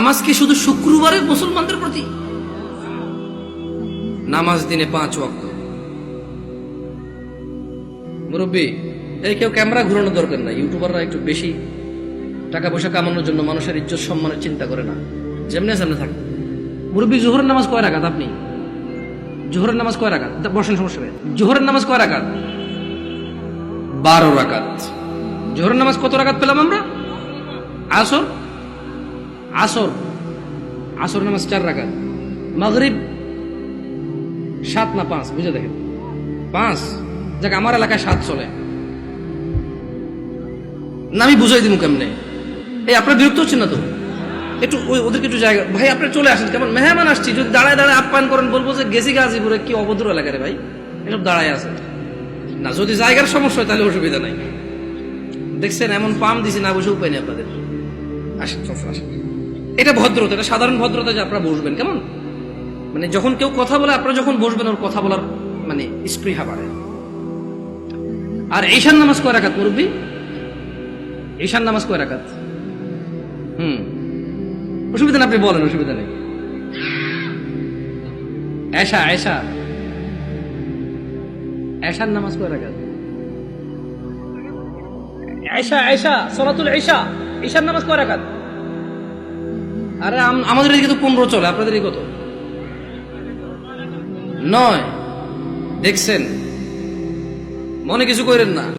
নামাজ কি শুধু শুক্রবারের মুসলমানদের প্রতি? নামাজ দিনে পাঁচ ওয়াক্ত। মুরব্বী, এই কেউ ক্যামেরা ঘুরানোর দরকার নাই। ইউটিউবাররা একটু বেশি টাকা পয়সা কামানোর জন্য মানুষের ইজ্জত, সম্মানের চিন্তা করে না। যেমনি সামনে থাকে। মুরব্বী, জোহরের নামাজ কয় রাখাত আপনি? জোহরের নামাজ কয় রাখাত বসেন, সমস্যা নেই। জোহরের নামাজ কয় রাখাত বারো রাকাত। জোহরের নামাজ কত রাকাত পেলাম আমরা? আসর? আসর। আসর নামাজ চার রাকাত। মাগরিব সাত না পাঁচ, বুঝে দেখেন। পাঁচ। যাক, আমার এলাকায় সাত চলে। না আমি বুঝাই দিব কেমনে? এই, আপনার বিরক্ত হচ্ছেন না তো? একটু ওই, ওদেরকে একটু জায়গা ভাই, আপনি চলে আসেন, কেমন? মেহমান আসছি, যদি দাঁড়ায় দাঁড়ায় আপ্যায়ন করেন, বলব যে গেছি গাজীপুরে, কি অবদূর এলাকা রে ভাই। এসব দাঁড়ায় আছে। না, যদি জায়গার সমস্যা হয়, তাহলে অসুবিধা নাই। দেখছেন, এমন পাম দিছি, না বসে উপায় নেই আপনাদের। আসেন আসেন। এটা ভদ্রতা, এটা সাধারণ ভদ্রতা যে আপনারা বসবেন, কেমন? মানে যখন কেউ কথা বলে, আপনারা যখন বসবেন, ওর কথা বলার মানে স্পৃহা বাড়ে। আর ঈশান নামাজ কয় রাখাত মুরব্বী? ঈশান নামাজ কয় রাখাত হুম। অসুবিধা আপনি বলেন, অসুবিধা নেই। এশা এশা এশার নামাজ কয় রাখাত এশা এশা সলাতুল এশা ঈশার নামাজ কয় রাখাত আরে আম- আমাদের এদিকে তো পনেরো চলে, আপনাদের কত? নয়। দেখছেন? মনে কিছু করেন না।